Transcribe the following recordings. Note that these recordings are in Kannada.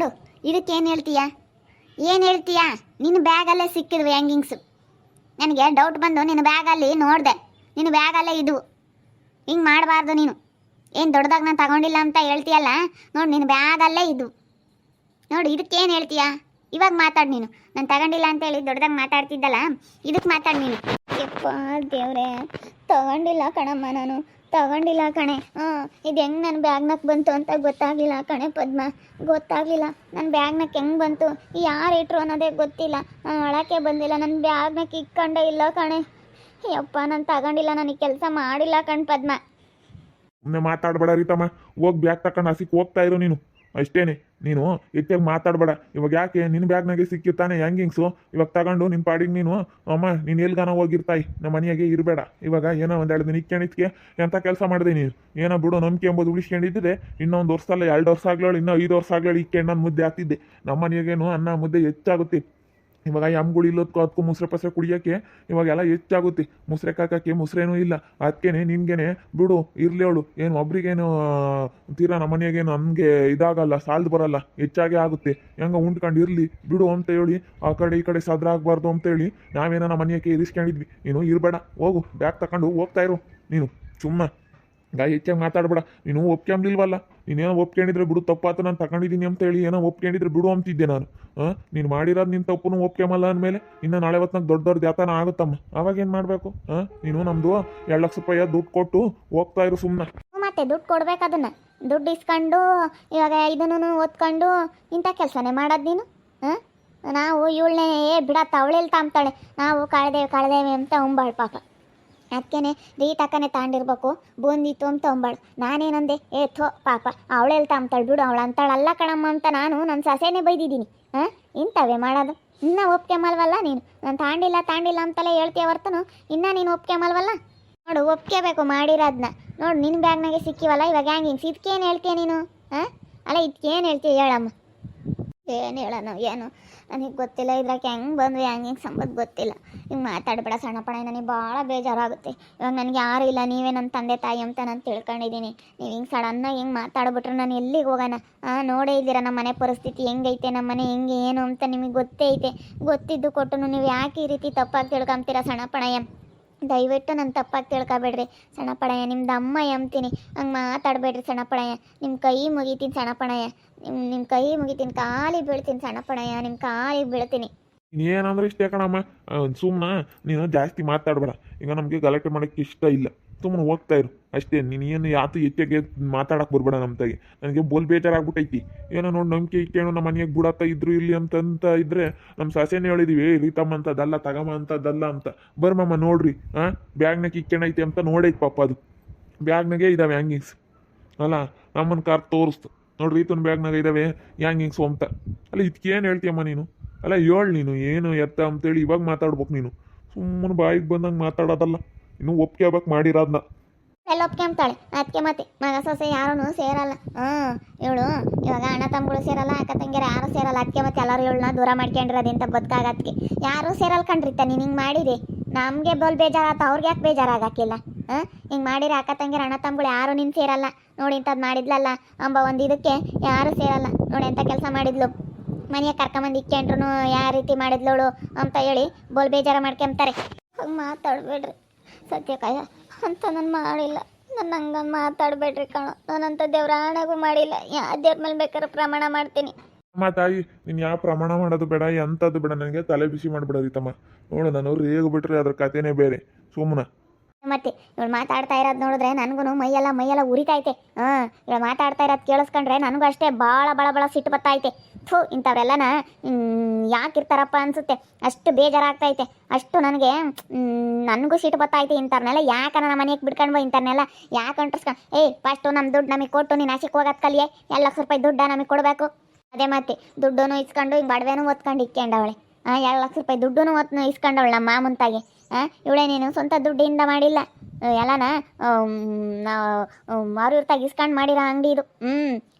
ನೋಡು, ಇದಕ್ಕೇನು ಹೇಳ್ತೀಯಾ? ಏನು ಹೇಳ್ತೀಯಾ? ನಿನ್ನ ಬ್ಯಾಗಲ್ಲೇ ಸಿಕ್ಕಿದ್ವು ಹ್ಯಾಂಗಿಂಗ್ಸು ನನಗೆ ಡೌಟ್ ಬಂದು ನಿನ್ನ ಬ್ಯಾಗಲ್ಲಿ ನೋಡಿದೆ. ನಿನ್ನ ಬ್ಯಾಗಲ್ಲೇ ಇದ್ವು. ಹಿಂಗೆ ಮಾಡಬಾರ್ದು ನೀನು. ಏನು ದೊಡ್ಡದಾಗ ನಾನು ತಗೊಂಡಿಲ್ಲ ಅಂತ ಹೇಳ್ತೀಯಲ್ಲ? ನೋಡಿ ನಿನ್ನ ಬ್ಯಾಗಲ್ಲೇ ಇದ್ವು. ನೋಡು, ಇದಕ್ಕೇನು ಹೇಳ್ತೀಯಾ? ಇವಾಗ ಮಾತಾಡು ನೀನು. ನಾನು ತಗೊಂಡಿಲ್ಲ ಅಂತ ಹೇಳಿ ದೊಡ್ಡದಾಗ ಮಾತಾಡ್ತಿದ್ದಲ್ಲ ಇದಕ್ಕೆ ಮಾತಾಡು ನೀನು. ಯಪ್ಪ ದೇವ್ರೆ, ತಗೊಂಡಿಲ್ಲ ಕಣಮ್ಮ ನಾನು. ತಗೊಂಡಿಲ್ಲ ಕಣೆ. ಹ್ಞೂ, ಇದು ಹೆಂಗೆ ನನ್ನ ಬ್ಯಾಗ್ನಾಗ ಬಂತು ಅಂತ ಗೊತ್ತಾಗಲಿಲ್ಲ ಕಣೆ ಪದ್ಮ. ಗೊತ್ತಾಗಲಿಲ್ಲ. ನನ್ನ ಬ್ಯಾಗ್ನಾಗ ಹೆಂಗೆ ಬಂತು? ಯಾರು ಇಟ್ರು ಅನ್ನೋದೇ ಗೊತ್ತಿಲ್ಲ. ನಾನು ಒಳಕ್ಕೆ ಬಂದಿಲ್ಲ. ನನ್ನ ಬ್ಯಾಗ್ನಾಗ ಇಕ್ಕೊಂಡೇ ಇಲ್ಲ ಕಣೆ. ಯಪ್ಪ, ನಾನು ತಗೊಂಡಿಲ್ಲ. ನನಗೆ ಕೆಲಸ ಮಾಡಿಲ್ಲ ಕಣ್ ಪದ್ಮ. ಸುಮ್ಮನೆ ಮಾತಾಡಬೇಡ ರೀತಮ್ಮ ಹೋಗಿ ಬ್ಯಾಗ್ ತಕೊಂಡು ಹಸಿಕ್ ಹೋಗ್ತಾ ಇರು ನೀನು. ಅಷ್ಟೇನೆ. ನೀನು ಹೆಚ್ಚಾಗಿ ಮಾತಾಡಬೇಡ. ಇವಾಗ ಯಾಕೆ? ನಿನ್ನ ಬ್ಯಾಗ್ನಾಗೆ ಸಿಕ್ಕಿರ್ತಾನೆ ಹ್ಯಾಂಗಿಂಗ್ಸು ಇವಾಗ ತಗೊಂಡು ನಿನ್ನ ಪಾಡಿಗೆ ನೀನು, ಅಮ್ಮ, ನೀನು ಎಲ್ಗಾನ ಹೋಗಿರ್ತಾಯಿ? ನಮ್ಮ ಮನೆಯಾಗೆ ಇರಬೇಡ. ಇವಾಗ ಏನೋ ಒಂದೆರಡು ದಿನ ಇಕ್ಕೊಂಡಿದ್ಕೆ ಎಂಥ ಕೆಲಸ ಮಾಡಿದೆ ನೀನು? ಏನೋ ಬಿಡು, ನಂಬಿಕೆ ಎಂಬುದು ಉಳಿಸ್ಕೊಂಡಿದ್ದೆ ಇನ್ನೊಂದು ವರ್ಷ ಅಲ್ಲ ಎರಡು ವರ್ಷ ಆಗ್ಲೇಳು, ಇನ್ನೂ ಐದು ವರ್ಷ ಆಗ್ಲೇಳು ಇಕ್ಕೊಂಡು ಮುದ್ದೆ ಹಾಕ್ತಿದ್ದೆ. ನಮ್ಮ ಮನೆಯಾಗೇನು ಅನ್ನ ಮುದ್ದೆ ಹೆಚ್ಚಾಗುತ್ತೆ. ಇವಾಗ ಯಮ್ಗಳು ಇಲ್ಲೋದ್ಕೋ ಅದಕ್ಕೂ ಮುಸ್ರೆ ಪಸ್ರೆ ಕುಡಿಯೋಕ್ಕೆ ಇವಾಗೆಲ್ಲ ಹೆಚ್ಚಾಗುತ್ತೆ. ಮುಸ್ರೆ ಕಾಕಕ್ಕೆ ಮುಸ್ರೇನೂ ಇಲ್ಲ. ಅದಕ್ಕೇನೆ ನಿನ್ಗೇನೆ, ಬಿಡು, ಇರ್ಲಿ ಅವಳು. ಏನು, ಒಬ್ರಿಗೇನು ತೀರಾ ನಮ್ಮ ಮನೆಯಾಗೇನು ನಮಗೆ ಇದಾಗಲ್ಲ, ಸಾಲ್ದು ಬರಲ್ಲ, ಹೆಚ್ಚಾಗೆ ಆಗುತ್ತೆ. ಹೆಂಗ ಉಂಡ್ಕೊಂಡು ಇರ್ಲಿ, ಬಿಡು ಅಂತ ಹೇಳಿ, ಆ ಕಡೆ ಈ ಕಡೆ ಸದ್ರ ಆಗ್ಬಾರ್ದು ಅಂತ ಹೇಳಿ ನಾವೇನೋ ನಮ್ಮ ಮನೆಯಕ್ಕೆ ಇರಿಸ್ಕೊಂಡಿದ್ವಿ. ನೀನು ಇರಬೇಡ, ಹೋಗು, ಬ್ಯಾಗ್ ತಗೊಂಡು ಹೋಗ್ತಾ ಇರು ನೀನು, ಸುಮ್ಮ. ಗಾ ಹೆಚ್ಚಾಗಿ ಮಾತಾಡ್ಬೇಡ. ನೀನು ಒಪ್ಕೊಂಡಿಲ್ವಲ್ಲ? ನೀನೇನೋ ಒಪ್ಕೊಂಡಿದ್ರೆ ಬಿಡು, ತಪ್ಪಾತ ನಾನು ತಗೊಂಡಿದ್ದೀನಿ ಅಂತ ಹೇಳಿ ಏನೋ ಒಪ್ಕೊಂಡಿದ್ರೆ ಬಿಡು ಅಂತಿದ್ದೆ ನಾನು. ಹಾಂ ನೀನು ಮಾಡಿರೋದು ನಿನ್ನ ತಪ್ಪು ಒಪ್ಕೊಂಬಲ್ಲ ಅಂದಮೇಲೆ ಇನ್ನು ನಾಳೆ ಹೊತ್ನಾಗ ದೊಡ್ಡ ದೊಡ್ಡ ಜಾತನ ಆಗುತ್ತಮ್ಮ. ಅವಾಗ ಏನು ಮಾಡಬೇಕು? ಹಾಂ ನೀನು ನಮ್ಮದು ಎರಡು ಲಕ್ಷ ರೂಪಾಯಿ ದುಡ್ಡು ಕೊಟ್ಟು ಹೋಗ್ತಾ ಇರು ಸುಮ್ಮನೆ ಮತ್ತೆ ದುಡ್ಡು ಕೊಡ್ಬೇಕು ಅದನ್ನ. ದುಡ್ಡು ಇಸ್ಕೊಂಡು, ಇವಾಗ ಇದನ್ನು ಓದ್ಕೊಂಡು ಇಂಥ ಕೆಲಸನೇ ಮಾಡೋದು ನೀನು? ಹಾಂ ನಾವು ಇವಳನ್ನೇ ಬಿಡತ್ತ ಅವಳೆಲ್ಲಿ ತಾಂಬ್ತಾಳೆ ನಾವು ಕಳೆದೇವೆ ಕಳೆದೇವೆ ಅಂತ ಉಂಬಾಳ್ ಪಾಪ. ಅದಕ್ಕೇನೆ ರೀ ತಕ್ಕನೆ ತಾಂಡಿರ್ಬೇಕು. ಬೂಂದಿ ಅಂತ ಅಂಬಾಳು ನಾನೇನಂದೆ, ಏ, ಥೋ, ಪಾಪ ಅವಳೆಲ್ಲಿ ತಾಂಬ್ತಾಳೆ ಬಿಡು ಅವಳು ಅಂತಾಳಲ್ಲ ಕಣಮ್ಮ ಅಂತ ನಾನು ನನ್ನ ಸಸೆನೇ ಬೈದಿದ್ದೀನಿ. ಹಾಂ? ಇಂಥವೇ ಮಾಡೋದು. ಇನ್ನೂ ಒಪ್ಕೊಂಬಲ್ವಲ್ಲ ನೀನು? ನಾನು ತಾಂಡಿಲ್ಲ ತಾಂಡಿಲ್ಲ ಅಂತಲೇ ಹೇಳ್ತೀಯ ಹೊರ್ತನು ಇನ್ನೂ ನೀನು ಒಪ್ಕೊಂಬಲ್ವಲ್ಲ ನೋಡು ಒಪ್ಕೆಬೇಕು ಮಾಡಿರೋದನ್ನ ನೋಡು ನಿನ್ನ ಬ್ಯಾಗ್ನಾಗೆ ಸಿಕ್ಕಿವಲ್ಲ, ಇವಾಗ ಹ್ಯಾಂಗಿಂಗ್ಸ್ ಇದಕ್ಕೇನು ಹೇಳ್ತೀಯ ನೀನು? ಹಾಂ? ಅಲ್ಲ ಇದಕ್ಕೇನು ಹೇಳ್ತೀಯ ಹೇಳಮ್ಮ? ಏನು ಹೇಳೋಣ, ಏನು? ನನಗೆ ಗೊತ್ತಿಲ್ಲ, ಇದ್ರಾಗ ಹೆಂಗೆ ಬಂದ್ವಿ, ಹಿಂಗೆ ಸಂಬಂಧ ಗೊತ್ತಿಲ್ಲ. ಹಿಂಗೆ ಮಾತಾಡಬೇಡ ಸಣ್ಣ ಪಣ ನನಗೆ ಭಾಳ ಬೇಜಾರಾಗುತ್ತೆ. ಇವಾಗ ನನಗೆ ಯಾರು ಇಲ್ಲ, ನೀವೇ ನನ್ನ ತಂದೆ, ತಾಯಿ ಅಂತ ನಾನು ತಿಳ್ಕೊಂಡಿದ್ದೀನಿ ನೀವು ಹಿಂಗೆ ಸಡನ್ನಾಗಿ ಹಿಂಗೆ ಮಾತಾಡ್ಬಿಟ್ರೆ ನಾನು ಎಲ್ಲಿಗೆ ಹೋಗೋಣ? ಹಾಂ ನೋಡೇ ಇದ್ದೀರ ನಮ್ಮ ಮನೆ ಪರಿಸ್ಥಿತಿ, ಹೆಂಗೈತೆ ನಮ್ಮ ಮನೆ, ಹೆಂಗೆ ಏನು ಅಂತ ನಿಮಗೆ ಗೊತ್ತೇ ಐತೆ. ಗೊತ್ತಿದ್ದು ಕೊಟ್ಟು ನೀವು ಯಾಕೆ ಈ ರೀತಿ ತಪ್ಪಾಗಿ ತಿಳ್ಕೊಂತೀರ ಸಣ್ಣ ಪಣಯ್ಯ ದಯವಿಟ್ಟು ನನ್ನ ತಪ್ಪಾಗಿ ತಿಳ್ಕೊಬೇಡ್ರಿ. ಸಣ್ಣ ಪಣಯ್ಯ, ನಿಮ್ದು ಅಮ್ಮ ಎಂತೀನಿ ಹಂಗೆ ಮಾತಾಡಬೇಡ್ರಿ ಸಣ್ಣ ನಿಮ್ಮ ಕೈ ಮುಗಿತೀನಿ ಸಣ್ಣ ಪಣಯ್ಯ. ನಿಮ್ಮ ನಿಮ್ಮ ಕೈ ಮುಗಿತೀನಿ ಕಾಲಿಗೆ ಬೀಳ್ತೀನಿ ಸಣ್ಣ ಪಣಯ್ಯ. ನಿಮ್ಮ ಕಾಲಿಗೆ ಬೀಳ್ತೀನಿ. ಏನಂದ್ರೆ ಇಷ್ಟೇ ಕಣಮ್ಮ? ಸುಮ್ಮನ ನೀನು ಜಾಸ್ತಿ ಮಾತಾಡಬೇಡ. ಈಗ ನಮಗೆ ಗಲಾಟೆ ಮಾಡೋಕ್ಕೆ ಇಷ್ಟ ಇಲ್ಲ. ಸುಮ್ಮನೆ ಹೋಗ್ತಾ ಇರು. ಅಷ್ಟೇ, ನೀನು ಏನು ಯಾತು ಹೆಚ್ಚಾಗೆ ಮಾತಾಡಕ್ಕೆ ಬರಬೇಡ ನಮ್ಮ ತಾಗಿ ನನಗೆ ಬೋಲ್ ಬೇಜಾರಾಗ್ಬಿಟ್ಟೈತಿ. ಏನೋ ನೋಡಿ ನಂಬಿಕೆ ಇಕ್ಕೇನು ನಮ್ಮ ಮನೆಗೆ ಬಿಡತ್ತ ಇದ್ರು ಇಲ್ಲಿ ಅಂತಂತ ಇದ್ರೆ ನಮ್ಮ ಸಸೆನೇ ಹೇಳಿದೀವಿ, ಏ, ರೀತಮ್ಮ ಅಂತದಲ್ಲ ತಗಮ್ಮ ಅಂತದಲ್ಲ ಅಂತ. ಬರ್ಮಮ್ಮ ನೋಡ್ರಿ ಹಾಂ ಬ್ಯಾಗ್ನಾಗ ಇಕ್ಕೇಣೈತಿ ಅಂತ ನೋಡೈತಿ ಪಾಪ ಅದು. ಬ್ಯಾಗ್ನಾಗೆ ಇದಾವೆ ಹ್ಯಾಂಗಿಂಗ್ಸ್. ಅಲ್ಲ ನಮ್ಮನ್ನು ಕಾರ್ ತೋರಿಸ್ತು. ನೋಡ್ರಿ ರೀತನ ಬ್ಯಾಗ್ನಾಗ ಇದಾವೆ ಹ್ಯಾಂಗಿಂಗ್ಸು ಅಂತ. ಅಲ್ಲ ಇದಕ್ಕೇನು ಹೇಳ್ತೀಯಮ್ಮ ನೀನು? ಅಲ್ಲ, ಹೇಳು ನೀನು, ಏನು ಎತ್ತ ಅಂತೇಳಿ ಇವಾಗ ಮಾತಾಡ್ಬೇಕು ನೀನು. ಸುಮ್ಮನೆ ಬಾಯಿಗೆ ಬಂದಂಗೆ ಮಾತಾಡೋದಲ್ಲ. ಇನ್ನು ಒಪ್ಕೋಬೇಕು ಮಾಡಿರೋದನ್ನ ಎಲ್ಲ ಒಪ್ಕೊಂತಾಳೆ ಅದಕ್ಕೆ ಮತ್ತೆ ಮಗ ಸೊಸೆ ಯಾರೂ ಸೇರಲ್ಲ. ಹ್ಞೂ ಇವಳು ಇವಾಗ ಅಣ್ಣ ತಮ್ಮಗಳು ಸೇರಲ್ಲ, ಅಕ್ಕ ತಂಗಿಯರು ಯಾರು ಸೇರಲ್ಲ. ಅದಕ್ಕೆ ಮತ್ತೆ ಎಲ್ಲರೂ ಇವಳನ್ನ ದೂರ ಮಾಡ್ಕೊಂಡಿರೋದಿಂತ ಗೊತ್ತಾಗತ್ತೆ ಯಾರೂ ಸೇರಲ್ಲ ಕಂಡ್ರಿತ್ತ ನೀನು ಹಿಂಗೆ ಮಾಡಿರಿ. ನಮಗೆ ಬೋಲ್ ಬೇಜಾರಾತ, ಅವ್ರಿಗೆ ಯಾಕೆ ಬೇಜಾರಾಗಕ್ಕಿಲ್ಲ ಹಾಂ ಹಿಂಗೆ ಮಾಡಿರಿ, ಅಕ್ಕ ತಂಗಿರ ಅಣ್ಣ ತಮ್ಮಗಳು ಯಾರು ನಿನ್ನ ಸೇರಲ್ಲ. ನೋಡಿ ಇಂಥದ್ದು ಮಾಡಿದ್ಲಲ್ಲ, ಅಂಬ ಒಂದು ಇದಕ್ಕೆ ಯಾರೂ ಸೇರಲ್ಲ. ನೋಡಿ ಅಂತ ಕೆಲಸ ಮಾಡಿದ್ಲು. ಮನೆಯ ಕರ್ಕೊಂಬಂದು ಇಕ್ಕೊಂಡ್ರು ಯಾವ ರೀತಿ ಮಾಡಿದ್ಲೋಳು ಅಂತ ಹೇಳಿ ಬೋಲ್ ಬೇಜಾರ ಮಾಡ್ಕೊಂತಾರೆ ಮಾತಾಡಬೇಡ್ರಿ. ಸತ್ಯಕಾಯ ಅಂತ ನಾನು ಮಾಡಿಲ್ಲ. ನನ್ನ ಹಂಗೆ ಮಾತಾಡಬೇಡ್ರಿ ಕಣೋ. ನಾನಂತ ದೇವ್ರ ಆಣೆಗೂ ಮಾಡಿಲ್ಲ. ಯಾ ದೇವ್ರ ಮೇಲೆ ಬೇಕಾದ್ರೆ ಪ್ರಮಾಣ ಮಾಡ್ತೀನಿ. ಅಮ್ಮ ತಾಯಿ ನೀನು ಯಾವ ಪ್ರಮಾಣ ಮಾಡೋದು ಬೇಡ ಎಂಥದ್ದು ಬೇಡ ನನಗೆ ತಲೆ ಬಿಸಿ ಮಾಡಿಬಿಡೋದು ತಮ್ಮ. ನೋಡು ನಾನು ರೇಗ ಬಿಟ್ರೆ ಅದ್ರ ಕಥೆನೇ ಬೇರೆ. ಸುಮ್ಮನೆ ಮತ್ತೆ ಇವಳು ಮಾತಾಡ್ತಾ ಇರೋದು ನೋಡಿದ್ರೆ ನನಗೂ ಮೈಯೆಲ್ಲ ಮೈಯೆಲ್ಲ ಉರಿತೈತೆ ಹಾಂ ಇವಳು ಮಾತಾಡ್ತಾ ಇರೋದು ಕೇಳಿಸ್ಕೊಂಡ್ರೆ ನನಗೂ ಅಷ್ಟೇ ಭಾಳ ಭಾಳ ಭಾಳ ಸಿಟ್ಟು ಬತ್ತೈತೆ ಥೂ ಇಂಥವ್ರೆಲ್ಲನ ಯಾಕಿರ್ತಾರಪ್ಪ ಅನ್ಸುತ್ತೆ. ಅಷ್ಟು ಬೇಜಾರಾಗ್ತೈತೆ. ಅಷ್ಟು ನನಗೆ ನನಗೂ ಸಿಟ್ಟು ಬತ್ತೈತೆ ಇಂಥವ್ರನ್ನೆಲ್ಲ. ಯಾಕೆ ನನ್ನ ಮನೆಗೆ ಬಿಡ್ಕೊಂಡು ಬೋ ಇಂಥವ್ರನ್ನೆಲ್ಲ? ಯಾಕೆ ಅಂಟ್ರಿಸ್ಕೊಂಡು ಏಯ್, ಫಸ್ಟು ನಮ್ಮ ದುಡ್ಡು ನಮಗೆ ಕೊಟ್ಟು, ನೀನು ಆಶಿಕ್ ಹೋಗೋದು ಕಲಿಯೇ. ಎಲ್ಲ ಲಕ್ಷ ರೂಪಾಯಿ ದುಡ್ಡ ನಮಗೆ ಕೊಡಬೇಕು. ಅದೇ ಮತ್ತೆ ದುಡ್ಡನ್ನು ಇಸ್ಕೊಂಡು, ಹಿಂಗೆ ಬಡವೆನೂ ಇಕ್ಕೊಂಡವಳೆ ಹಾಂ ಎರಡು ಲಕ್ಷ ರೂಪಾಯಿ ದುಡ್ಡು ಒತ್ತು ಇಸ್ಕೊಂಡವಳು ನಮ್ಮ ಇವಳೇ ನೀನು ಸ್ವಂತ ದುಡ್ಡಿಂದ ಮಾಡಿಲ್ಲ. ಎಲ್ಲನ ನಾವು ಮಾರೂರ್ತಾಗ ಇಸ್ಕೊಂಡು ಮಾಡಿರೋ ಅಂಗಡಿ ಇದು. ಹ್ಞೂ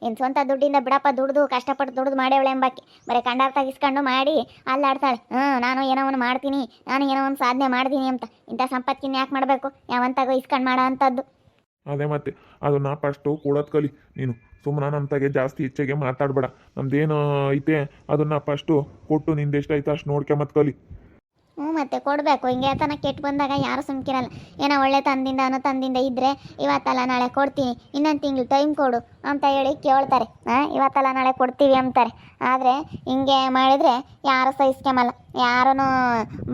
ಇನ್ ಸ್ವಂತ ದುಡ್ಡಿಂದ ಬಿಡಪ್ಪ ದುಡ್ದು, ಕಷ್ಟಪಟ್ಟು ದುಡ್ದು ಮಾಡೇವಳೆ ಎಂಬಾಕಿ ಬರೀ ಕಂಡಾರ್ತಾಗ ಇಸ್ಕೊಂಡು ಮಾಡಿ ಅಲ್ಲಾಡ್ತಾಳೆ. ಹ್ಞೂ ನಾನು ಏನೋ ಒಂದು ಮಾಡ್ತೀನಿ, ನಾನು ಏನೋ ಒಂದು ಸಾಧನೆ ಮಾಡ್ತೀನಿ ಅಂತ. ಇಂಥ ಸಂಪತ್ತಿನ ಯಾಕೆ ಮಾಡಬೇಕು? ಯಾವಂತಾಗೋ ಇಸ್ಕೊಂಡು ಮಾಡೋ ಅಂಥದ್ದು ಅದೇ ಮತ್ತೆ, ಅದು ನಾ ಫಸ್ಟು ಕೊಡೋದು ಕಲಿ. ನೀನು ಸುಮ್ಮನೆ ನಂತಾಗೆ ಜಾಸ್ತಿ ಇಚ್ಛೆಗೆ ಮಾತಾಡಬೇಡ. ನಮ್ದೇನು ಐತೆ, ಅದನ್ನ ಫಸ್ಟು ಕೊಟ್ಟು ನಿಂದೆಷ್ಟು ಐತೆ ಅಷ್ಟು ನೋಡ್ಕೊಂಬತ್ ಕಲಿ. ಹ್ಞೂ ಮತ್ತೆ ಕೊಡಬೇಕು. ಹಿಂಗೆ ತನ ಕೆಟ್ಟು ಬಂದಾಗ ಯಾರು ಸುಮ್ಕಿರಲ್ಲ. ಏನೋ ಒಳ್ಳೆ ತಂದಿಂದ ಅನ್ನೋ ತಂದಿಂದ ಇದ್ರೆ ಇವತ್ತಲ್ಲ ನಾಳೆ ಕೊಡ್ತೀನಿ. ಇನ್ನೊಂದು ತಿಂಗಳು ಟೈಮ್ ಕೊಡು ಅಂತ ಹೇಳಿ ಕೇಳ್ತಾರೆ. ಹಾಂ ಇವತ್ತಲ್ಲ ನಾಳೆ ಕೊಡ್ತೀವಿ ಅಂತಾರೆ. ಆದರೆ ಹಿಂಗೆ ಮಾಡಿದರೆ ಯಾರು ಸಹಿಸ್ಕೊಂಬಲ್ಲ ಯಾರೂ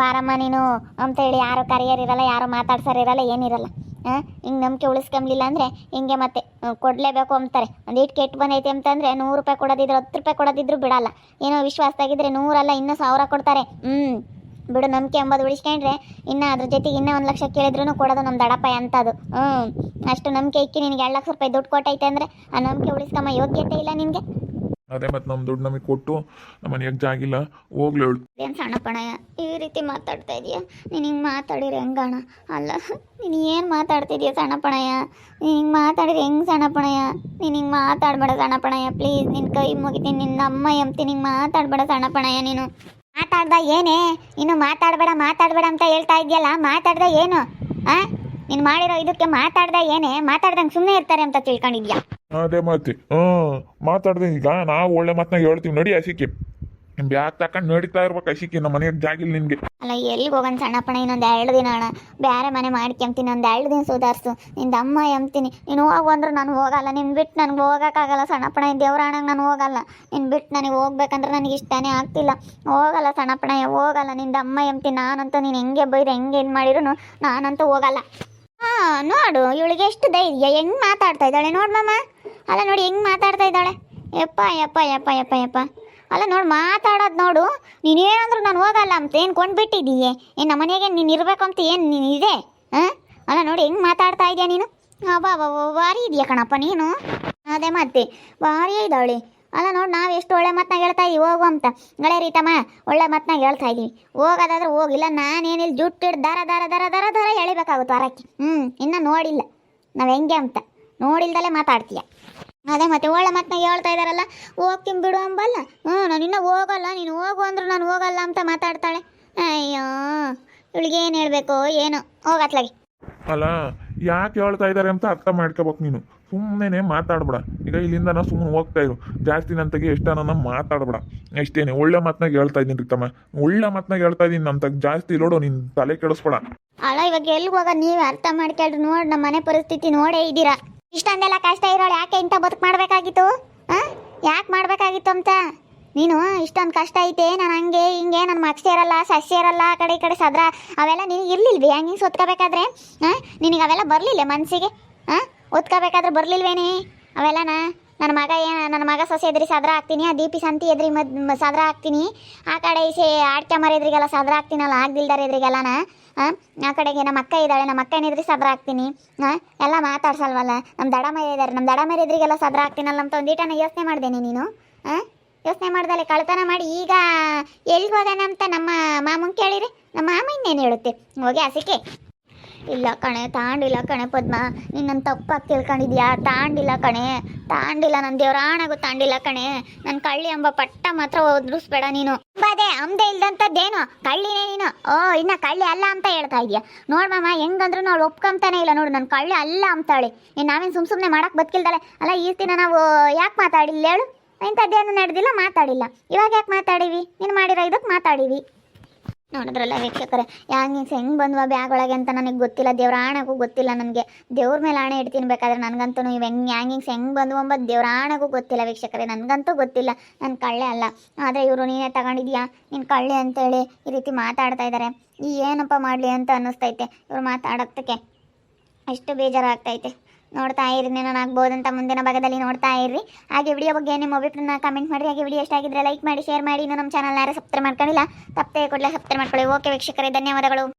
ಬಾರಮ್ಮ ನೀನು ಅಂತೇಳಿ ಯಾರು ಕರೆಯೋರಿರಲ್ಲ ಯಾರು ಮಾತಾಡ್ಸೋರಿರಲ್ಲ ಏನಿರಲ್ಲ. ಹಾಂ ಹಿಂಗೆ ನಂಬಿಕೆ ಉಳಿಸ್ಕೊಂಬ್ಲಿಲ್ಲ ಅಂದರೆ ಹಿಂಗೆ ಮತ್ತೆ ಕೊಡಲೇಬೇಕು ಅಂತಾರೆ. ಒಂದು ಇಟ್ಟು ಕೆಟ್ಟು ಬಂದೈತೆ ಅಂತಂದರೆ ನೂರು ರೂಪಾಯಿ ಕೊಡೋದಿದ್ರೆ ಹತ್ತು ರೂಪಾಯಿ ಕೊಡೋದಿದ್ರು ಬಿಡಲ್ಲ. ಏನೋ ವಿಶ್ವಾಸದಾಗಿದ್ರೆ ನೂರಲ್ಲ, ಇನ್ನೂ ಸಾವಿರ ಕೊಡ್ತಾರೆ. ಹ್ಞೂ ಬಿಡು ನಂಬಿಕೆ ಎಂಬುದು ಉಳಿಸ್ಕೊಂಡ್ರೆ ಇನ್ನು ಅದ್ರ ಜೊತೆಗೆ ಇನ್ನೂ ಒಂದು ಲಕ್ಷ ಕೇಳಿದ್ರು ಕೊಡೋದು ನಮ್ಮ ದಡಪ್ಪ ಅಂತದು ಹ್ಞೂ ಅಷ್ಟು ನಂಬಿಕೆ ಇಕ್ಕಿ ನಿನಗೆ ಎರಡು ಲಕ್ಷ ರೂಪಾಯಿ ದುಡ್ಡು ಕೊಟ್ಟೈತೆ ಅಂದರೆ ಆ ನಂಬಿಕೆ ಉಳಿಸ್ಕೊಂಬ ಯೋಗ್ಯತೆ ಇಲ್ಲ ನಿನಗೆ. ಅದೇ ಮತ್ತೆ ನಮ್ಮ ದುಡ್ಡು ನಮಗೆ ಕೊಟ್ಟು ನಮ್ಮ ಮನೆಯಾಗ ಜಾಗಿಲ್ಲ ಹೋಗ್ಲೇಳು ಏನು ಸಣ್ಣ ಈ ರೀತಿ ಮಾತಾಡ್ತಾ ಇದೀಯ? ನೀನು ಹಿಂಗೆ ಮಾತಾಡಿದ್ರೆ ಹೆಂಗಣ ಅಲ್ಲ ನೀನು ಏನು ಮಾತಾಡ್ತಿದ್ಯಾ ಸಣ್ಣಪ್ಪಣಯ್ಯ? ಪಣಯ್ಯ ನೀನು ಹಿಂಗೆ ಮಾತಾಡಿದ್ರೆ ಹೆಂಗೆ ಸಣ್ಣಪ್ಪಣಯ್ಯ? ಪಣಯ್ಯ ನೀನು ಹಿಂಗೆ ಮಾತಾಡಬೇಡ ಸಣ್ಣಪ್ಪಣಯ್ಯ ಪಣಯ್ಯ ಪ್ಲೀಸ್ ನಿನ್ನ ಕೈ ಮುಗಿತೀನಿ ನಿನ್ನ ಅಮ್ಮ ಎಂತೀನಿ ಹಿಂಗೆ ಮಾತಾಡಬೇಡ ಸಣ್ಣಪ್ಪಣಯ್ಯ ನೀನು. ಮಾತಾಡ್ದ ಏನೇ? ಇನ್ನು ಮಾತಾಡಬೇಡ ಮಾತಾಡಬೇಡ ಅಂತ ಹೇಳ್ತಾ ಇದೆಯಲ್ಲ, ಮಾತಾಡ್ದ ಏನು? ಆ? ನೀನು ಮಾಡಿರೋ ಇದಕ್ಕೆ ಮಾತಾಡ್ದ ಏನೇ? ಮಾತಾಡ್ದಂಗೆ ಸುಮ್ಮನೆ ಇರ್ತಾರೆ ಅಂತ ತಿಳ್ಕೊಂಡಿದ್ಯಾ? ಅದೇ ಮಾತಿ ಹ್ಞೂ ಮಾತಾಡ್ದೆ ಈಗ. ನಾವು ಒಳ್ಳೆ ಮಾತನ್ನ ಹೇಳ್ತೀವಿ. ನಡಿ ಹಸಿಕೆ ಬ್ಯಾಗ್ ತಕೊಂಡು ನಡೀತಾ ಇರ್ಬೇಕು ಐಶಿಕಿ? ನಮ್ಮ ಮನೆಯಾಗ ಜಾಗಿಲ್ ನಿನ್ಗೆ. ಅಲ್ಲ, ಎಲ್ಲಿಗೆ ಹೋಗೋಣ ಸಣ್ಣಪ್ಪಣ? ಇನ್ನೊಂದು ಎರಡು ದಿನ ಅಣ್ಣ. ಬೇರೆ ಮನೆ ಮಾಡ್ಕೊಂತೀನಿ ಒಂದು ಎರಡು ದಿನ ಸುಧಾರಿಸು. ನಿಂದ ಅಮ್ಮ ಎಂತೀನಿ ನೀನು ಹೋಗು ಅಂದ್ರೆ ನಾನು ಹೋಗಲ್ಲ. ನಿನ್ನ ಬಿಟ್ಟು ನನಗೆ ಹೋಗೋಕ್ಕಾಗಲ್ಲ ಸಣ್ಣಪ್ಪಣ. ದೇವ್ರ ಅಣ್ಣಂಗೆ ನಾನು ಹೋಗಲ್ಲ. ನಿನ್ನ ಬಿಟ್ಟು ನನಗೆ ಹೋಗ್ಬೇಕಂದ್ರೆ ನನಗೆ ಇಷ್ಟನೇ ಆಗ್ತಿಲ್ಲ. ಹೋಗಲ್ಲ ಸಣ್ಣಪ್ಪಣ. ಹೋಗಲ್ಲ. ನಿಂದ ಅಮ್ಮ ಎಂಬ್ತೀನಿ ನಾನಂತೂ ನೀನು ಹೆಂಗೆ ಬೈದ್ರೆ ಹೆಂಗೆ ಏನು ಮಾಡಿದ್ರು ನಾನಂತೂ ಹೋಗಲ್ಲ. ಹಾಂ, ನೋಡು. ಇವಳಿಗೆ ಎಷ್ಟು ಧೈರ್ಯ. ಹೆಂಗೆ ಮಾತಾಡ್ತಾ ಇದ್ದಾಳೆ? ನೋಡು ಮಮ್ಮ ಅಲ್ಲ, ನೋಡಿ, ಹೆಂಗೆ ಮಾತಾಡ್ತಾ ಇದ್ದಾಳೆ? ಯಪ್ಪ ಯಪ್ಪ ಯಪ್ಪ ಯಪ್ಪ ಯಪ್ಪ. ಅಲ್ಲ ನೋಡಿ, ಮಾತಾಡೋದು ನೋಡು. ನೀನೇನಂದ್ರು ನಾನು ಹೋಗಲ್ಲ ಅಂತ ಏನು ಕೊಂಡ್ಬಿಟ್ಟಿದೀಯೇ? ಏನು ನಮ್ಮ ಮನೆಗೆ ನೀನು ಇರಬೇಕು ಅಂತ ಏನು ನೀನು ಇದೆ? ಹಾಂ? ಅಲ್ಲ ನೋಡಿ, ಹೆಂಗೆ ಮಾತಾಡ್ತಾ ಇದೆಯಾ ನೀನು? ಅಬ್ಬಾ ಭಾರಿ ಇದೆಯಾ ಕಣಪ್ಪ ನೀನು? ಅದೇ ಮತ್ತೆ, ಭಾರಿ ಇದ್ದಾಳೆ. ಅಲ್ಲ ನೋಡಿ, ನಾವು ಎಷ್ಟು ಒಳ್ಳೆ ಮಾತನಾಗ ಹೇಳ್ತಾ ಇದೀವಿ, ಹೋಗು ಅಂತ. ಗಳೆ ರೀತಮ್ಮ, ಒಳ್ಳೆ ಮಾತನಾಗ ಹೇಳ್ತಾ ಇದೀವಿ. ಹೋಗೋದಾದ್ರೆ ಹೋಗಿಲ್ಲ ನಾನೇನಿಲ್ಲ ಜುಟ್ಟಿಡ್ ದರ ದರ ದರ ದರ ದರ ಎಳಿಬೇಕಾಗುತ್ತೆ ಹೊರಕ್ಕೆ ಹ್ಞೂ ಇನ್ನೂ ನೋಡಿಲ್ಲ. ನಾವು ಹೆಂಗೆ ಅಂತ. ನೋಡಿಲ್ದಲೇ ಮಾತಾಡ್ತೀಯ. ಅದೇ ಮತ್ತೆ ಒಳ್ಳೆ ಮಾತನಾಗ ಹೇಳ್ತಾ ಇದ್ದಾರಲ್ಲ ಹೋಗ್ತೀನಿ ಬಿಡು ಅಂಬಲ್ಲ? ಹ್ಞೂ ನಾನು ಇನ್ನೂ ಹೋಗಲ್ಲ ನೀನು ಹೋಗು ಅಂದ್ರು ನಾನು ಹೋಗಲ್ಲ ಅಂತ ಮಾತಾಡ್ತಾಳೆ. ಅಯ್ಯೋ ಇವಳಿಗೆ ಏನು ಹೇಳಬೇಕು ಏನು ಹೋಗತ್ಲಾಗಿ ಅಲ್ಲ ಯಾಕೆ ಹೇಳ್ತಾ ಇದ್ದಾರೆ ಅಂತ ಅರ್ಥ ಮಾಡ್ಕೋಬೇಕು ನೀನು. ಸುಮ್ಮನೆ ಮಾತಾಡ್ಬಿಡ. ಈಗ ಇಲ್ಲಿಂದ ನಾವು ಸುಮ್ಮನೆ ಹೋಗ್ತಾ ಇರು. ಜಾಸ್ತಿ ನಂತಗೆ ಎಷ್ಟನ ಮಾತಾಡ್ಬಿಡ. ಅಷ್ಟೇನೆ ಒಳ್ಳೆ ಮಾತನಾಗ ಹೇಳ್ತಾ ಇದ್ದೀನಿ ರೀತಮ್ಮ ಒಳ್ಳೆ ಮಾತನಾಗ ಹೇಳ್ತಾ ಇದ್ದೀನಿ ನಮ್ಮ ಜಾಸ್ತಿ ನೋಡು ನಿನ್ನ ತಲೆ ಕೆಡಿಸ್ಬಿಡ. ಅಲ್ಲ ಇವಾಗ ಎಲ್ಲಿಗೆ ಹೋಗ ನೀವು ಅರ್ಥ ಮಾಡ್ಕೊಳ್ರಿ ನೋಡಿ ನಮ್ಮ ಮನೆ ಪರಿಸ್ಥಿತಿ ನೋಡೇ ಇದ್ದೀರಾ? ಇಷ್ಟೊಂದೆಲ್ಲ ಕಷ್ಟ ಇರೋಳು ಯಾಕೆ ಇಂಥ ಬದುಕು ಮಾಡಬೇಕಾಗಿತ್ತು? ಯಾಕೆ ಮಾಡಬೇಕಾಗಿತ್ತು ಅಂತ? ನೀನು ಇಷ್ಟೊಂದು ಕಷ್ಟ ಐತೆ, ನಾನು ಹಂಗೆ ಹಿಂಗೆ ನನ್ನ ಮಕ್ಸ್ ಇರಲ್ಲ, ಸಸ್ಯ ಇರಲ್ಲ, ಆ ಕಡೆ ಈ ಕಡೆ ಸದ್ರ, ಅವೆಲ್ಲ ನಿನಗೆ ಇರಲಿಲ್ವಿ? ಹಂಗೆ ಹಿಂಗೆ ಒತ್ಕೋಬೇಕಾದ್ರೆ ಹಾಂ? ನಿನಗೆ ಅವೆಲ್ಲ ಬರಲಿಲ್ಲ ಮನಸ್ಸಿಗೆ ಹಾಂ? ಓದ್ಕೋಬೇಕಾದ್ರೆ ಬರಲಿಲ್ವೇನೆ? ಅವೆಲ್ಲನ ನನ್ನ ಮಗ ಏನು ನನ್ನ ಮಗ ಸೊಸೆ ಎದ್ರಿ ಸದ್ರ ಹಾಕ್ತೀನಿ ಆ ದೀಪಿ ಸಂತಿ ಎದ್ರಿ ಮದ್, ಸದ್ರ ಹಾಕ್ತೀನಿ ಆ ಕಡೆ ಈಸೆ ಆಡ್ಕೆ ಎದ್ರಿಗೆಲ್ಲ ಸದ್ರ ಹಾಕ್ತೀನಲ್ಲ ಆಗ್ದಿಲ್ದಾರ ಎದ್ರಿಗೆಲ್ಲನ ಆ? ಕಡೆಗೆ ನಮ್ಮ ಅಕ್ಕ ಇದ್ದಾಳೆ, ನಮ್ಮ ಅಕ್ಕ ಏನಿದ್ರೆ ಸದ್ರ ಹಾಕ್ತೀನಿ ಹಾಂ ಎಲ್ಲ ಮಾತಾಡ್ಸಲ್ವಲ್ಲ? ನಮ್ಮ ದಡಮರಿ ಇದ್ದಾರೆ ನಮ್ಮ ದಡಮರಿ ಎದುರಿಗೆಲ್ಲ ಸದ್ರ ಹಾಕ್ತೀನಲ್ಲ ಅಂತ ಒಂದೀಟನ ಯೋಚನೆ ಮಾಡ್ದೇನೆ ನೀನು? ಹಾಂ ಯೋಚನೆ ಮಾಡ್ದಲೆ ಕಳ್ತನ ಮಾಡಿ ಈಗ ಎಲ್ಲಿಗೆ ಹೋದಾನ ಅಂತ ನಮ್ಮ ಮಾಮನ್ ಕೇಳಿರಿ? ನಮ್ಮ ಮಾಮ ಇನ್ನೇನು ಹೇಳುತ್ತೆ? ಹೋಗಿ ಹಸಿಕೆ ಇಲ್ಲ ಕಣೆ, ತಾಂಡಿಲ್ಲ ಕಣೆ ಪದ್ಮ. ನೀನು ನನ್ನ ತಪ್ಪಾಗಿ ತಿಳ್ಕೊಂಡಿದ್ಯಾ? ತಾಂಡಿಲ್ಲ ಕಣೆ. ತಾಂಡಿಲ್ಲ ನನ್ನ ದೇವ್ರಾಣಗೂ ತಾಂಡಿಲ್ಲ ಕಣೆ. ನನ್ನ ಕಳ್ಳಿ ಎಂಬ ಪಟ್ಟ ಮಾತ್ರ ಒದ್ರಿಸ್ಬೇಡ ನೀನು. ಬಾದೆ ಅಮ್ದೆ ಇಲ್ದಂಥದ್ದೇನು ಕಳ್ಳಿನೇ ನೀನು. ಓ, ಇನ್ನ ಕಳ್ಳಿ ಅಲ್ಲ ಅಂತ ಹೇಳ್ತಾ ಇದೀಯ? ಮಾಮ, ಹೆಂಗಂದ್ರು ನಾವು ಒಪ್ಕೊಂತಾನೆ ಇಲ್ಲ ನೋಡು ನನ್ನ ಕಳ್ಳಿ ಅಲ್ಲ ಅಂತಾಳೆ. ಇನ್ನು ನಾವೇನು ಸುಮ್ ಸುಮ್ಮನೆ ಮಾಡಕ್ ಬದ್ಕಿಲ್ದಾಳೆ ಅಲ್ಲ, ಈ ದಿನ ನಾವು ಯಾಕೆ ಮಾತಾಡಿಲ್ಲ ಹೇಳು? ಇಂಥದ್ದೇನು ನಡೆದಿಲ್ಲ, ಮಾತಾಡಿಲ್ಲ. ಇವಾಗ ಯಾಕೆ ಮಾತಾಡೀವಿ? ನೀನು ಮಾಡಿರೋ ಇದಕ್ಕೆ ಮಾತಾಡೀವಿ. ನೋಡಿದ್ರಲ್ಲ ವೀಕ್ಷಕರೆ ಯಾಕೆ ನೀನು ಹೆಂಗೆ ಬಂದ್ವ ಬ್ಯಾಗ್ ಒಳಗೆ ಅಂತ ನನಗೆ ಗೊತ್ತಿಲ್ಲ. ದೇವ್ರ ಆಣೆಗೂ ಗೊತ್ತಿಲ್ಲ ನನಗೆ. ದೇವ್ರ ಮೇಲೆ ಆಣೆ ಇಡ್ತೀನಿ ಬೇಕಾದ್ರೆ ನನಗಂತೂ ಇವ ಹೆಂಗೆ ಯಾಂಗಿಂಗ್ಸ್ ಹೆಂಗೆ ಬಂದ್ವು ಅಂಬ ದೇವ್ರ ಆಣೆಗೂ ಗೊತ್ತಿಲ್ಲ ವೀಕ್ಷಕರೇ, ನನಗಂತೂ ಗೊತ್ತಿಲ್ಲ. ನನ್ನ ಕಳ್ಳೆ ಅಲ್ಲ. ಆದರೆ ಇವರು ನೀನೇ ತಗೊಂಡಿದ್ಯಾ? ನೀನು ಕಳ್ಳೆ ಅಂತೇಳಿ ಈ ರೀತಿ ಮಾತಾಡ್ತಾ ಇದ್ದಾರೆ ಈ ಏನಪ್ಪ ಮಾಡಲಿ ಅಂತ ಅನ್ನಿಸ್ತೈತೆ. ಇವ್ರು ಮಾತಾಡೋದಕ್ಕೆ ಅಷ್ಟು ಬೇಜಾರಾಗ್ತೈತೆ. ನೋಡ್ತಾ ಇರಿ ನಾನು ಆಗ್ಬೋದಂತ ಮುಂದಿನ ಭಾಗದಲ್ಲಿ ನೋಡ್ತಾ ಇರಿ ಹಾಗೆ ವಿಡಿಯೋ ಬಗ್ಗೆ ನಿಮ್ಮ ಅಭಿಪ್ರಾಯನ ಕಮೆಂಟ್ ಮಾಡಿ ಹಾಗೆ ವಿಡಿಯೋ ಇಷ್ಟ ಆಗಿದ್ರೆ ಲೈಕ್ ಮಾಡಿ ಶೇರ್ ಮಾಡಿ. ಇನ್ನು ನಮ್ಮ ಚಾನಲ್ ಯಾರು ಸಬ್ಸ್ಕ್ರೈಬ್ ಮಾಡ್ಕೊಂಡಿಲ್ಲ, ತಪ್ಪದೆ ಕೂಡಲೇ ಸಬ್ಸ್ಕ್ರೈಬ್ ಮಾಡ್ಕೊಳ್ಳಿ. ಓಕೆ ವೀಕ್ಷಕರೇ, ಧನ್ಯವಾದಗಳು.